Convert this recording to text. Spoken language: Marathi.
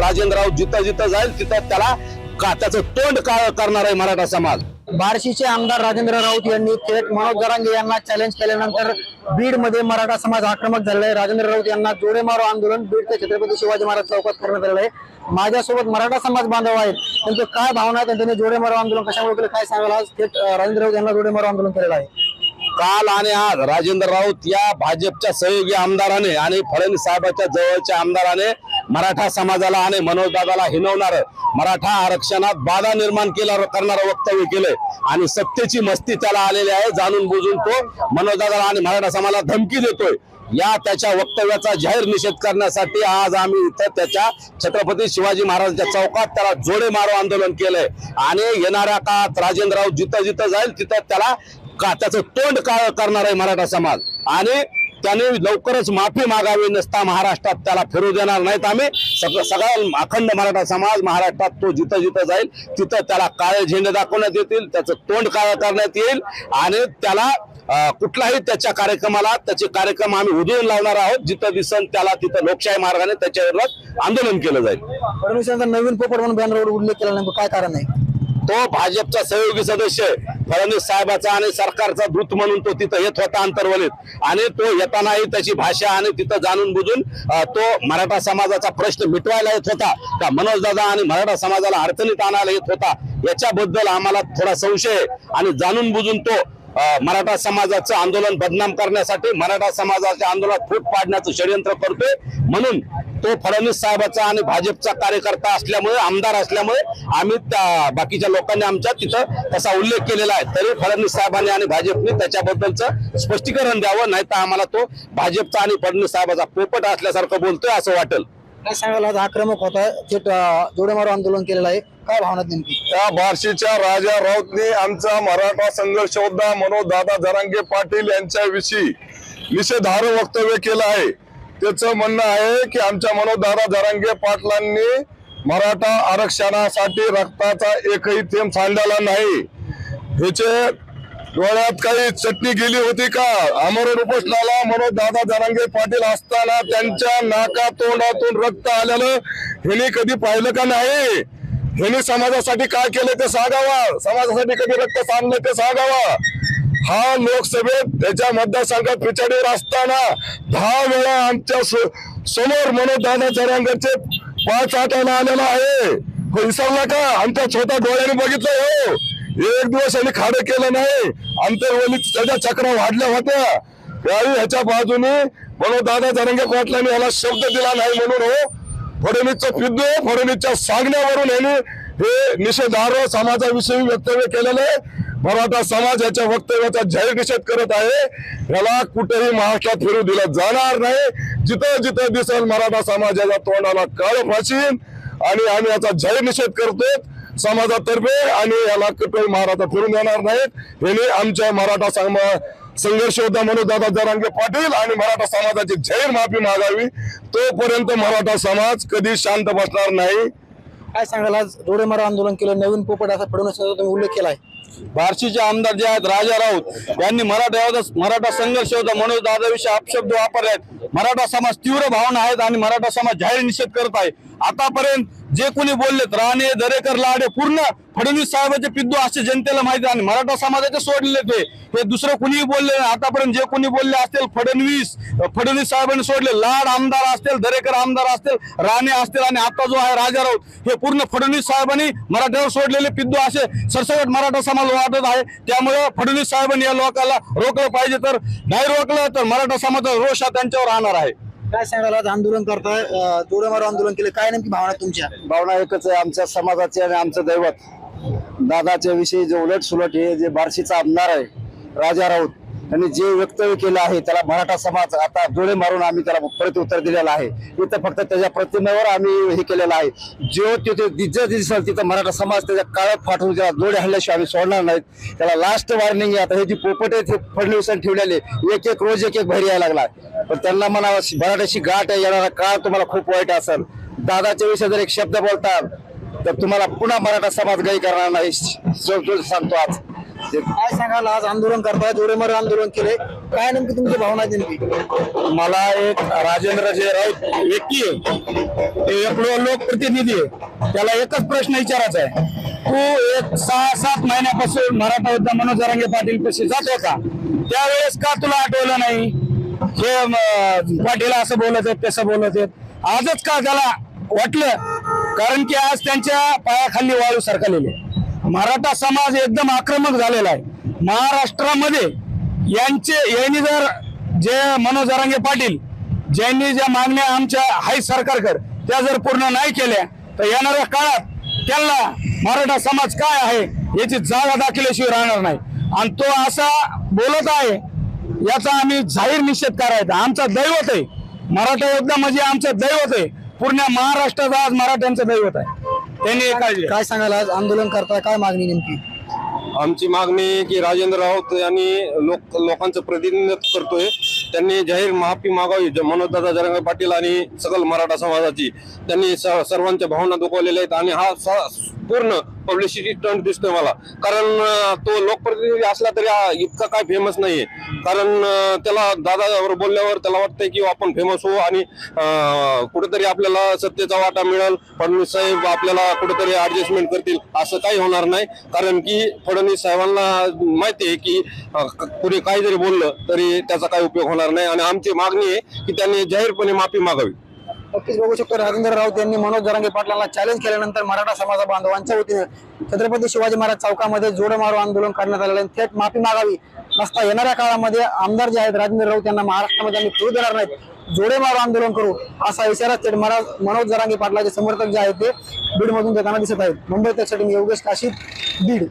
राजेंद्रराव जिथं जिथं जाईल तिथं त्याला का त्याचं तोंड करणार आहे मराठा समाज? बार्शीचे आमदार राजेंद्र राऊत यांनी थेट मनोज जरांगे यांना चॅलेंज केल्यानंतर बीडमध्ये मराठा समाज आक्रमक झालेला आहे. राजेंद्र राऊत यांना जोडे मारो आंदोलन बीड ते छत्रपती शिवाजी महाराज चौकात करण्यात आलेलं आहे. माझ्यासोबत मराठा समाज बांधव आहेत. त्यांचं काय भावना आहे? त्यांनी जोडे मारो आंदोलन कशामुळे केलं? काय सांगायला आज? थेट राजेंद्र राऊत यांना जोडे मारो आंदोलन केलेलं आहे. काल आणि आज राजेंद्र राऊत या भाजपच्या सहयोगी आमदाराने आणि फडणवीस साहेबांच्या जवळच्या आमदाराने मराठा समाजाला आणि मनोजदादाला हिनवणार मराठा आरक्षणात बाधा निर्माण केला करणारं वक्तव्य केलंय. आणि सत्तेची मस्ती त्याला आलेली आहे जाणून बुजून तो मनोजदादाला आणि मराठा समाजाला धमकी देतोय. या त्याच्या वक्तव्याचा जाहीर निषेध करण्यासाठी आज आम्ही इथं त्याच्या छत्रपती शिवाजी महाराजांच्या चौकात त्याला जोडे मारो आंदोलन केलंय. आणि येणाऱ्या काळात राजेंद्र राऊत जिथं जिथं जाईल तिथं त्याला का त्याचं तोंड काळ करणार आहे मराठा समाज. आणि त्याने लवकरच माफी मागावी नसता महाराष्ट्रात त्याला फिरू देणार नाहीत आम्ही. सगळं सगळा अखंड मराठा समाज महाराष्ट्रात तो जिथं जिथं जाईल तिथं त्याला काळे झेंडे दाखवण्यात येतील त्याचं तोंड काळ करण्यात येईल. आणि त्याला कुठलाही त्याच्या कार्यक्रमाला त्याचे कार्यक्रम आम्ही उधळून लावणार आहोत. जिथं दिसन त्याला तिथं लोकशाही मार्गाने त्याच्यावर आंदोलन केलं जाईल. फडणवीस यांचा नवीन पोपट म्हणून बॅनरवर उल्लेख केला नेमकं काय कारण आहे? तो भाजपचा सहयोगी सदस्य आहे. फडणवीस साहेबाचा आणि सरकारचा दूत म्हणून तो तिथं येत होता अंतर्वलीत. आणि तो येतानाही त्याची भाषा आणि तिथं जाणून बुजून तो मराठा समाजाचा प्रश्न मिटवायला येत होता. का मनोजदादा आणि मराठा समाजाला अडचणीत आणायला येत होता याच्याबद्दल आम्हाला थोडा संशय आणि जाणून बुजून तो मराठा समाजाचं आंदोलन बदनाम करण्यासाठी मराठा समाजाच्या आंदोलनात फूट पाडण्याचं षडयंत्र करतोय. म्हणून तो फडणवीस साहेबाचा आणि भाजपचा कार्यकर्ता असल्यामुळे आमदार असल्यामुळे आम्ही त्या बाकीच्या लोकांनी आमच्या तिथं तसा उल्लेख केलेला आहे. तरी फडणवीस साहेबांनी आणि भाजपने त्याच्याबद्दलचं स्पष्टीकरण द्यावं नाही तर आम्हाला तो भाजपचा आणि फडणवीस साहेबाचा पोपट असल्यासारखं बोलतोय असं वाटेल. काय सांगाल आज आक्रमक होता. थेट जोडेमारो आंदोलन केलेलं आहे. काय भावना नेमकी? त्या बार्शीच्या राजा राऊतने आमचा मराठा संघर्ष योद्धा मनोज दादा जरांगे पाटील यांच्याविषयी निषेधार्ह वक्तव्य केलं आहे. त्याचं म्हणणं आहे की आमच्या मनोज दादा जरांगे पाटलांनी मराठा आरक्षणासाठी रक्ताचा एकही थेंब सांडला नाही. ह्याचे डोळ्यात काही चटणी गेली होती का? अमर उपोषणाला मनोज दादा जरांगे पाटील असताना त्यांच्या नाका तोंडातून रक्त आल्यानं हिने कधी पाहिलं का नाही? हिने समाजासाठी काय केलं ते सांगावा. समाजासाठी कधी रक्त सांडलं ते सांगावा. हा लोकसभेत त्याच्या मतदारसंघात पिछाडीवर असताना दहा वेळा आमच्यासमोर मनोज दादा जरांगेचे पाच आठायला आलेला आहे. विसरला का? आमच्या छोट्या डोळ्याने बघितलं हो. एक दिवस यांनी खाडं केलं नाही. अंतर्वली त्याच्या चक्रा वाढल्या होत्या. त्यावेळी ह्याच्या बाजूने म्हणून दादा जरंगे पाटलांनी याला शब्द दिला नाही म्हणून हो. फडणवीसचं फिद्दू फडणवीसच्या सांगण्यावरून यांनी हे निषेधार्ह समाजाविषयी वक्तव्य केलेलं आहे. मराठा समाज याच्या वक्तव्याचा जाहीर निषेध करत आहे. याला कुठेही महाराष्ट्रात फिरू दिलं जाणार नाही. जिथं जिथं दिसेल मराठा समाजाच्या तोंडाला काळ फाशीन आणि आम्ही याचा जाहीर निषेध करतो समाजातर्फे आणि याला कुठेही महाराष्ट्रात फिरून देणार नाहीत. याने आमच्या मराठा समा संघर्ष होता म्हणून दादा जरांगे पाटील आणि मराठा समाजाची जाहीर माफी मागावी. तोपर्यंत मराठा समाज कधी शांत बसणार नाही. काय सांगाल? आज जोडे मारो आंदोलन केलं नवीन पोपट असा फडणवीस यांचा तुम्ही उल्लेख केलाय. बार्शीचे आमदार जे आहेत राजा राऊत यांनी मराठा मराठा संघर्ष होता मनोज दादाविषयी अपशब्द वापरले आहेत. मराठा समाज तीव्र भावना आहेत आणि मराठा समाज जाहीर निषेध करत आहे. आतापर्यंत जे कोणी बोललेत राणे दरेकर लाडे पूर्ण फडणवीस साहेबांचे पिद्दू असे जनतेला माहिती आहे. आणि मराठा समाजाचे सोडले ते. हे दुसरं कुणीही बोलले नाही. आतापर्यंत जे कोणी बोलले असतील फडणवीस फडणवीस साहेबांनी सोडले. लाड आमदार असतील दरेकर आमदार असतील राणे असतील आणि आता जो आहे राजा राऊत हे पूर्ण फडणवीस साहेबांनी मराठ्यावर सोडलेले पिद्दू असे सरसकट मराठा समाज वाटत आहे. त्यामुळे फडणवीस साहेबांनी या लोकांना रोखलं पाहिजे. तर नाही रोखलं तर मराठा समाजाचा रोष हा त्यांच्यावर राहणार आहे. काय सांगाल? आज आंदोलन करताय अं, मारो आंदोलन केलं. काय नेमकी भावना तुमच्या? भावना एकच आहे आमच्या समाजाचे आणि आमचं दैवत. दादाच्या विषयी जे उलट सुलट हे जे बार्शीचा आमदार आहे राजा राऊत आणि जे वक्तव्य केलं आहे त्याला मराठा समाज आता जोडे मारून आम्ही त्याला प्रत्युत्तर दिलेलं आहे. इथं फक्त त्याच्या प्रतिमेवर आम्ही हे केलेलं आहे. जो तिथे जिथं दिसेल तिथं मराठा समाज त्याच्या काळात फाटून त्याला जोडे हल्ल्याशिवाय आम्ही सोडणार नाहीत. त्याला लास्ट वॉर्निंग आहे आता हे जी पोपट आहे हे फडणवीसांनी ठेवलेले एक एक रोज एक एक भरी यायला लागला पण त्यांना म्हणा मराठाशी गाठ आहे येणारा काळ तुम्हाला खूप वाईट असेल. दादाच्या विषयी जर एक शब्द बोलतात तर तुम्हाला पुन्हा मराठा समाज गाई करणार नाही सांगतो आज. काय सांगाल? आज आंदोलन करताय जोडे आंदोलन केले. काय नेमकी तुमची भावना नेमकी? मला एक राजेंद्र जे राऊत व्यक्ती आहे. ते एक लोकप्रतिनिधी आहे. त्याला एकच प्रश्न विचारायचा आहे. तू एक सहा सात महिन्यापासून मराठा योद्धा मनोज रंगे पाटील पशी जात होता त्यावेळेस का तुला आठवलं नाही? हे पाटील असं बोलत आहेत तसं बोलत आहेत. आजच का त्याला वाटलं? कारण की आज त्यांच्या पायाखाली वाळू सरकलेले. मराठा समाज एकदम आक्रमक झालेला आहे. महाराष्ट्रामध्ये यांचे यांनी जर जे मनोज जरांगे पाटील ज्यांनी ज्या मागण्या आमच्या हाय सरकारकर त्या जर पूर्ण नाही केल्या तर येणाऱ्या काळात त्यांना मराठा समाज काय आहे याची जागा दाखल्याशिवाय राहणार नाही. आणि तो असा बोलत आहे याचा आम्ही जाहीर निषेध करायचा आमचा दैवत आहे. मराठा योद्धा म्हणजे आमचं दैवत आहे. पूर्ण महाराष्ट्राचा आज मराठ्यांचं दैवत आहे. त्यांनी. काय सांगाल आज? आंदोलन करताय काय मागणी नेमकी? आमची मागणी की राजेंद्र राऊत यांनी लोक लोकांचं प्रतिनिधित्व करतोय. त्यांनी जाहीर माफी मागावी ज- मनोजदादा जरंगे पाटील आणि सकल मराठा समाजाची. त्यांनी स- सर्वांच्या भावना दुखवलेल्या आहेत आणि हा स- पूर्ण पब्लिसिटी स्टंट दिसतोय मला. कारण तो लोकप्रतिनिधी असला तरी इतका काय फेमस नाहीये. कारण त्याला दादावर बोलल्यावर त्याला वाटतंय की आपण फेमस होऊ आणि कुठेतरी आपल्याला सत्तेचा वाटा मिळेल. फडणवीस साहेब आपल्याला कुठेतरी ऍडजस्टमेंट करतील असं काही होणार नाही. कारण की फडणवीस साहेबांना माहिती आहे की कुणी काही जरी बोललं तरी त्याचा काही उपयोग होणार नाही. आणि आमची मागणी आहे की त्यांनी जाहीरपणे माफी मागावी. नक्कीच बघू शकतो. राजेंद्र राऊत यांनी मनोज जरांगे पाटलांना चॅलेंज केल्यानंतर मराठा समाजा बांधवांच्या वतीने छत्रपती शिवाजी महाराज चौकामध्ये जोडमारो आंदोलन करण्यात आलेलं आणि थेट माफी मागावी नसता येणाऱ्या काळामध्ये आमदार जे आहेत राजेंद्र राऊत यांना महाराष्ट्रामध्ये आम्ही फिरू देणार नाहीत. जोडेमारो आंदोलन करू असा इशारा थेट मरा मनोज जरांगे पाटलाचे समर्थक जे आहेत ते बीडमधून देताना दिसत आहेत. मुंबई त्यासाठी मी योगेश काशीद बीड.